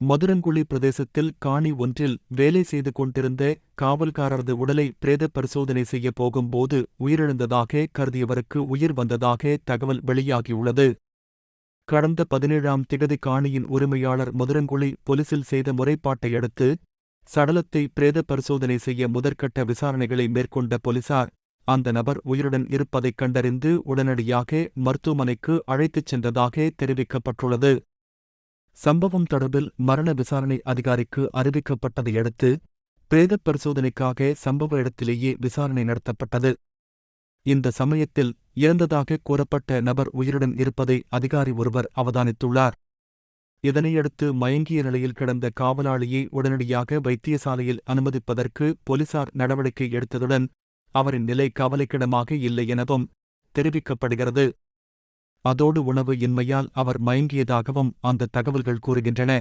மதுரங்குழி பிரதேசத்தில் காணி ஒன்றில் வேலை செய்து கொண்டிருந்த காவல்காரரது உடலை பிரேத பரிசோதனை செய்ய போகும்போது உயிரிழந்ததாக கருதியவருக்கு உயிர் வந்ததாக தகவல் வெளியாகியுள்ளது. கடந்த பதினேழாம் திகதி காணியின் உரிமையாளர் மதுரங்குழி போலீசில் செய்த முறைப்பாட்டை அடுத்து சடலத்தை பிரேத பரிசோதனை செய்ய முதற்கட்ட விசாரணைகளை மேற்கொண்ட போலீசார் அந்த நபர் உயிருடன் இருப்பதைக் கண்டறிந்து உடனடியாக மருத்துவமனைக்கு அழைத்துச் சென்றதாக தெரிவிக்கப்பட்டுள்ளது. சம்பவம் தொடர்பில் மரண விசாரணை அதிகாரிக்கு அறிவிக்கப்பட்டதையடுத்து பிரேத பரிசோதனைக்காக சம்பவ இடத்திலேயே விசாரணை நடத்தப்பட்டது. இந்த சமயத்தில் இறந்ததாக கூறப்பட்ட நபர் உயிருடன் இருப்பதை அதிகாரி ஒருவர் அவதானித்துள்ளார். இதனையடுத்து மயங்கிய நிலையில் கிடந்த காவலாளியை உடனடியாக வைத்தியசாலையில் அனுமதிப்பதற்கு போலீசார் நடவடிக்கை எடுத்ததுடன் அவரின் நிலை கவலைக்கிடமாக இல்லை எனவும் தெரிவிக்கப்படுகிறது. அதோடு உணவு இன்மையால் அவர் மயங்கியதாகவும் அந்த தகவல்கள் கூறுகின்றன.